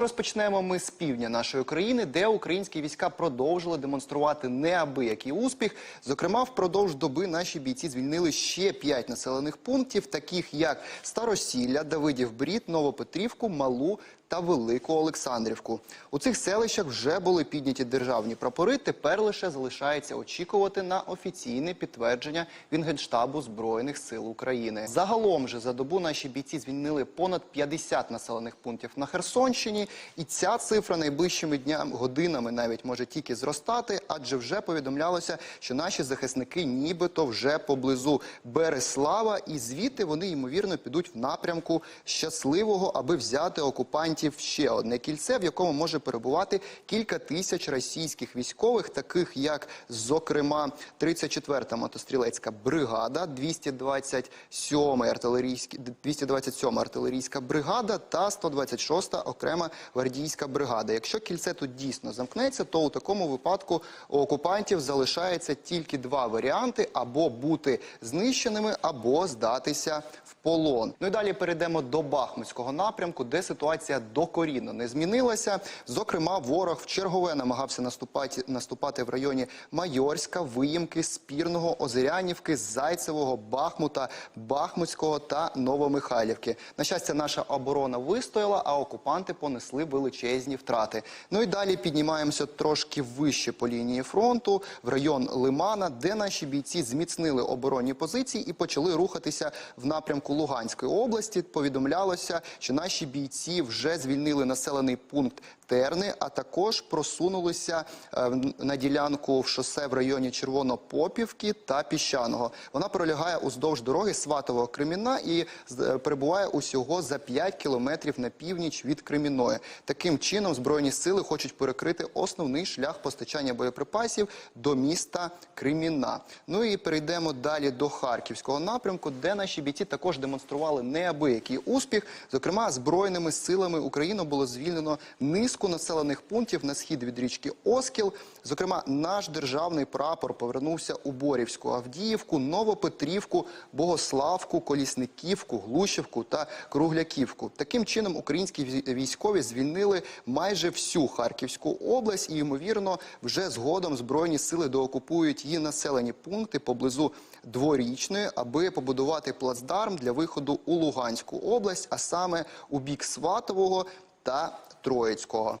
Розпочнемо ми з півдня нашої країни, де українські війська продовжили демонструвати неабиякий успіх. Зокрема, впродовж доби наші бійці звільнили ще п'ять населених пунктів, таких як Старосілля, Давидів Брід, Новопетрівку, Малу та Велику Олександрівку. У цих селищах вже були підняті державні прапори. Тепер лише залишається очікувати на офіційне підтвердження від Генштабу Збройних сил України. Загалом же за добу наші бійці звільнили понад 50 населених пунктів на Херсонщині, і ця цифра найближчими днями, годинами навіть може тільки зростати, адже вже повідомлялося, що наші захисники нібито вже поблизу Береслава, і звідти вони ймовірно підуть в напрямку щасливого, аби взяти окупантів ще одне кільце, в якому може перебувати кілька тисяч російських військових, таких як, зокрема, 34-та мотострілецька бригада, 227 артилерійські 227 артилерійська бригада та 126-та окрема гвардійська бригада. Якщо кільце тут дійсно замкнеться, то у такому випадку у окупантів залишається тільки два варіанти: або бути знищеними, або здатися в полон. Ну і далі перейдемо до Бахмутського напрямку, де ситуація докорінно не змінилася. Зокрема, ворог в чергове намагався наступати, наступати в районі Майорська, Виїмки, Спірного, Озерянівки, Зайцевого, Бахмута, Бахмутського та Новомихайлівки. На щастя, наша оборона вистояла, а окупанти понесли величезні втрати. Ну і далі піднімаємося трошки вище по лінії фронту в район Лимана, де наші бійці зміцнили оборонні позиції і почали рухатися в напрямку Луганської області. Повідомлялося, що наші бійці вже звільнили населений пункт Терни, а також просунулися е, на ділянку в шосе в районі Червонопопівки та Піщаного. Вона пролягає уздовж дороги Сватового Креміна і е, перебуває усього за 5 кілометрів на північ від Креміної. Таким чином збройні сили хочуть перекрити основний шлях постачання боєприпасів до міста Креміна. Ну і перейдемо далі до Харківського напрямку, де наші бійці також демонстрували неабиякий успіх. Зокрема, збройними силами України було звільнено низку населених пунктів на схід від річки Оскіл. Зокрема, наш державний прапор повернувся у Борівську Авдіївку, Новопетрівку, Богославку, Колісниківку, Глушівку та Кругляківку. Таким чином, українські вій- військові звільнили майже всю Харківську область, і ймовірно, вже згодом збройні сили доокупують її населені пункти поблизу дворічної, аби побудувати плацдарм для виходу у Луганську область, а саме у бік Сватового та Троїцького.